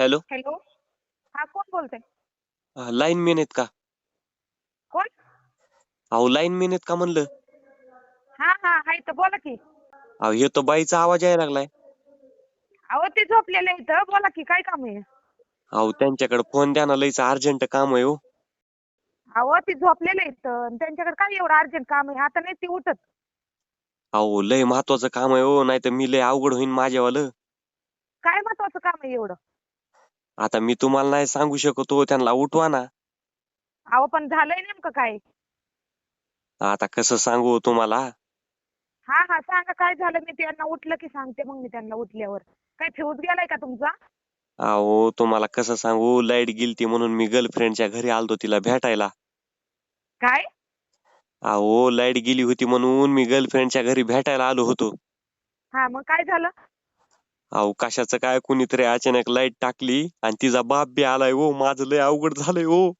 Hello? Hello? हा कोण बोलतंय? Line man आहेत का? कोण? अहो लाईन मॅन आहेत का म्हणलं? हा हा हाय तर बोला की. अहो हे तो बाईचा आवाज यायला लागलाय. अहो ते झोपलेले इथं. बोला की काय काम आहे? अहो त्यांच्याकडे फोन द्या ना लईच अर्जंट काम आहे हो. अहो ते झोपलेले इथं. आणि त्यांच्याकडे काय एवढं अर्जंट काम आहे? आता नाही ती उठत. अहो लय महत्वाचं काम आहे हो. नाही तर मी लय अवघड होईन माझ्यावालं. काय महत्वाचं काम आहे एवढं? आता मी तुम्हाला नाही सांगू शकतो त्यांना उठवा ना. अहो पण झालंय नेमकं काय? आता कसं सांगू तुम्हाला? हा हा सांगा काय झालं? मी त्यांना उठलं की सांगते मग मी त्यांना उठल्यावर. काय फ्यूज गेलाय का तुमचा? अहो तुम्हाला कसं सांगू? लाइट गेलती म्हणून मी गर्लफ्रेंडच्या घरी आलतो तिला भेटायला. काय? अहो लाइट गेली होती म्हणून मी गर्लफ्रेंडच्या घरी भेटायला आलो होतो. हा मग काय झालं? अहो कशाचं काय? कुणीतरी अचानक लाइट टाकली आणि तिचा बाप बी आलाय हो. माझं लय अवघड झालंय हो.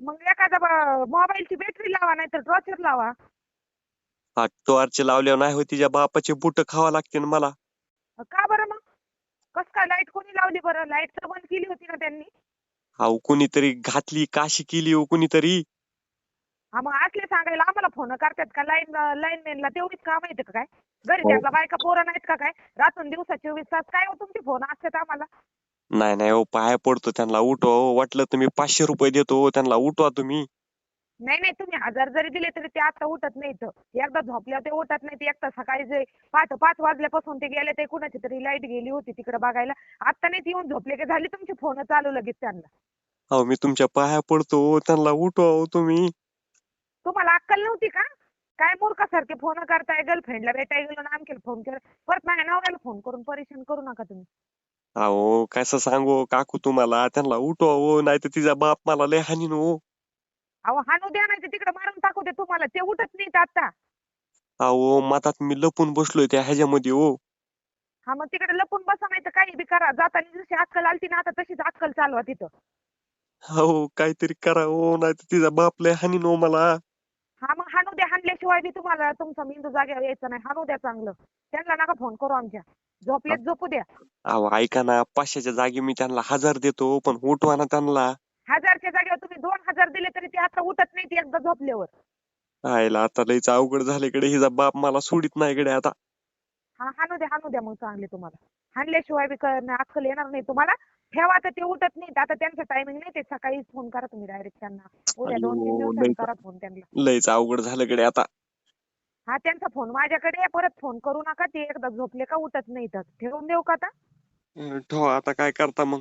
मग एखादा मोबाईलची बॅटरी लावा नाहीतर टॉर्चर लावा. हा टॉर्च लावल्यावर नाही हो तिच्या बापाचे बुट खावा लागते ना मला. का बरं मग? कस काय लाइट कोणी लावली बरं? लाइट तर बंद केली होती ना त्यांनी. अहो कुणीतरी घातली काशी केली हो कुणीतरी. हा मग असले सांगायला आम्हाला फोन करतात का? लाईन लाईन मॅनला तेवढीच काम येतं का काय? घरी हो. त्यांना बायका पोरं नाहीत का काय? रातून दिवसा चोवीस तास काय हो तुमचे फोन असतात आम्हाला? नाही नाही हो पाया पडतो त्यांना उठवा हो. वाटलं मी पाचशे रुपये देतो हो त्यांना उठवा तुम्ही. नाही नाही तुम्ही हजार जरी दिले तरी ते आता उठत नाहीत. एकदा झोपल्यावर ते उठत नाहीत. एकदा सकाळी जे पाच पाच वाजल्यापासून ते गेले ते कुणाची तरी लाइट गेली होती तिकडे बघायला. आता नाही येऊन झोपले की? झाली तुमची फोन चालू लगेच त्यांना. अहो मी तुमच्या पाया पडतो हो, त्यांना उठवा हो तुम्ही. तुम्हाला अक्कल नव्हती का? काय मूर्खासारखे फोन करताय गर्लफ्रेंडला भेटायला गेलो ना आणखी फोन केला. परत माझ्या नवऱ्याला फोन करून परेशान करू नका तुम्ही. अहो कसं सांगू काकू तुम्हाला त्यांना उठवा हो नाही तर तिचा बाप मला लय हानीन हो. अहो हाणू द्या नाही तिकडे मारून टाकू दे तुम्हाला. ते उठत नाहीत आता. अहो मधात मी लपून बसलोय त्या ह्याच्यामध्ये हो. हा मग तिकडे लपून बसा नाही तर काही बी करा. जाताना जशी अक्कल आलती ना आता तशीच अक्कल चालवा तिथं. हो काहीतरी करा हो नाही तर तिचा बाप लय हानीन हो मला. हा मग हाणल्याशिवाय बी तुम्हाला तुमचा मेंदू जाग्यावर यायचा नाही. हाणू द्या चांगलं. त्यांना नका फोन करू आमच्या. झोपलेत झोपू द्या. अहो ऐका ना. पाचशेच्या जागी मी त्यांना हजार देतो पण उठवा ना त्यांना. हजारच्या जागेवर तुम्ही दोन हजार दिले तरी ते आता उठत नाही ते एकदा झोपल्यावर. आयला आता लयच अवघड झाले इकडे हिचा बाप मला सोडित नाही इकडे आता. हा हाणू द्या हाणू द्या मग चांगले तुम्हाला. हाणल्याशिवाय बी नाही, अक्कल येणार नाही तुम्हाला. ठेवा तर ते उठत नाहीत. आता त्यांचं टायमिंग नाही ते सकाळी फोन करा तुम्ही डायरेक्ट त्यांना. उद्या दोन तीन दिवसांनी करा फोन त्यांना. लयच अवघड झालं इकडे आता. हा त्यांचा फोन माझ्याकडे आहे, परत फोन करू नका. ते एकदा झोपले का उठत नाहीत ठेवून देऊ का आता? ठेवा. आता काय करता मग?